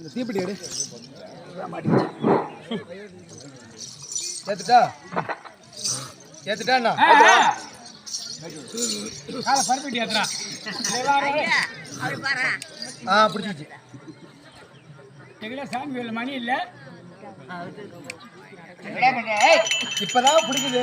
இந்த தீப்பெட்டி எடு. ஏத்துட்டா? ஏத்துட்டாண்ணா காலை பருப்பிட்டு ஏத்துறா. ஆ பிடிச்சிச்சு எங்கடா சாமி வேலை மணி இல்லை. இப்பதான் பிடிக்குது.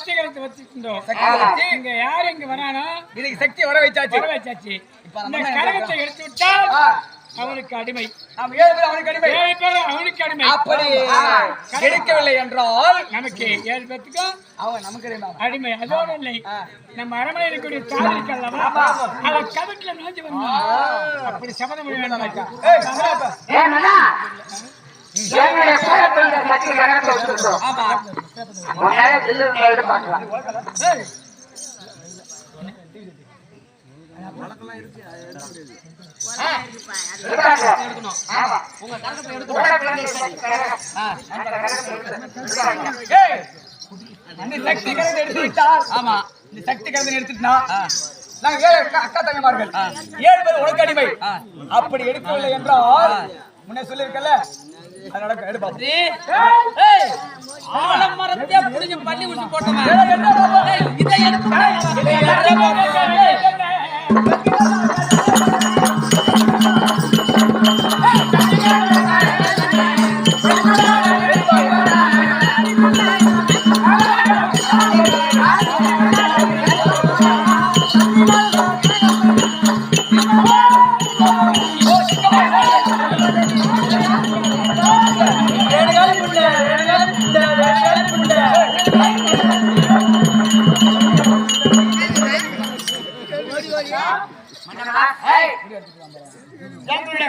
சக்தி கலத்தை வச்சுருந்தோம்? இங்க யார் இங்க வரானோ இன்னைக்கு சக்தி வர வச்சாச்சு. வர வச்சாச்சு. இப்ப இந்த கழகத்தை எடுத்து விட்டால் ஆ, அவனுக்கு அடிமை. நாம் ஏழு பேர் அவனுக்கு அடிமை. ஏழு பேர் அவனுக்கு அடிமை. அப்படி எடுக்கவில்லை என்றால் நமக்கு ஏழு பேத்துக்கும் அவன் நமக்கு அடிமை. அடிமை. அதோடு இல்லை. நம்ம அரண்மனை இருக்கக்கூடிய தாலி இருக்கல்லவா அவ கவிட்டில நுழைஞ்சு வந்தோம். அப்படி சபதம் பண்ணி என்னுடைய கணக்கு வச்சிருக்கோம் ஆமா உன்னால பார்க்கலாம். சக்தி இந்த சக்தி கரத்தை எடுத்து விட்டால் ஆமா. இந்த சக்தி கரத்தை எடுத்துட்டா நாங்க ஏழு அக்கா அக்கா தங்கமார்கள். ஏழு பேர் உனக்கு அடிமை. அப்படி எடுக்கவில்லை என்றால் முன்னே சொல்லியிருக்கல ஆலமரத்தையே புடிஞ்சு பண்ணி ஊசி போட்டவன். இதை? எடுத்து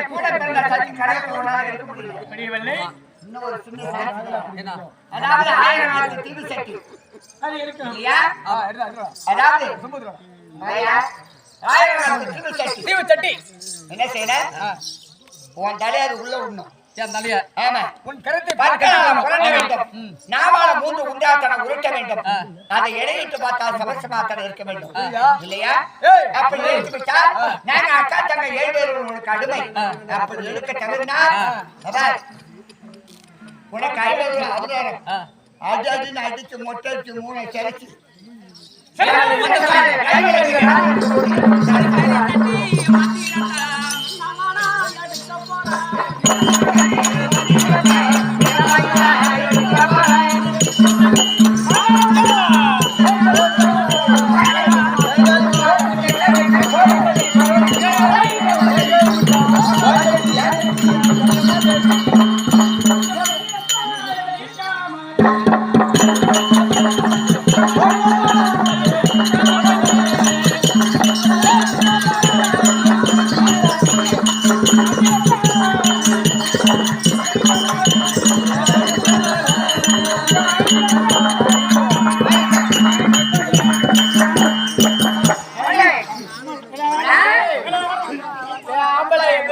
என்னுடைய கூடப்பிறந்த சக்தி கணக்கு உன்னால எடுக்க முடியல. முடியவில்லை இன்னும் ஒரு சின்ன. அதாவது ஆயிரம் நாளுக்கு திரு சக்தி அது இருக்கணும் இல்லையா. அதாவது ஆயிரம் நாளுக்கு திரு சக்தி தீவு சட்டி. என்ன செய்யற? உன் தலையாரு உள்ள விடணும் என் தலைய ஆமா. உன் கருத்தை பார்க்கலாம் வேண்டும். நாவால மூன்று உண்டாத்தன உருட்ட வேண்டும். அதை இடையிட்டு பார்த்தால் சமசமாத்தன இருக்க வேண்டும். இல்லையா. அப்படி எடுத்து விட்டால் நாங்க அக்கா தங்க ஏழு பேர் உங்களுக்கு அடிமை அப்படி எடுக்க அதான் உனக்கு ஐநூறு அதிகாரம் அது அதுன்னு அடிச்சு மொட்டை அடிச்சு மூணு சிறைச்சு ஆ Gracias.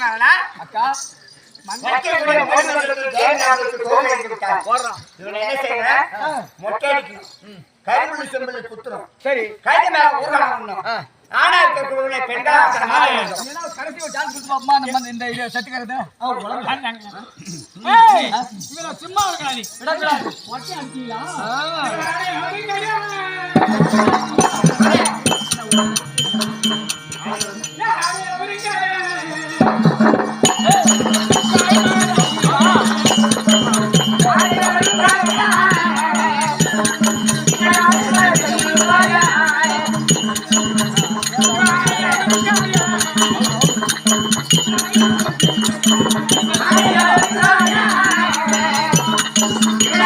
மகனாவனா அக்கா கருமுடி குத்துறோம். சரி. கைது மேல ஊர்வலம் பண்ணணும் ஆனா இருக்கக்கூடிய பெண்களா கடைசி இந்த இது சத்துக்கிறது. சும்மா Yeah.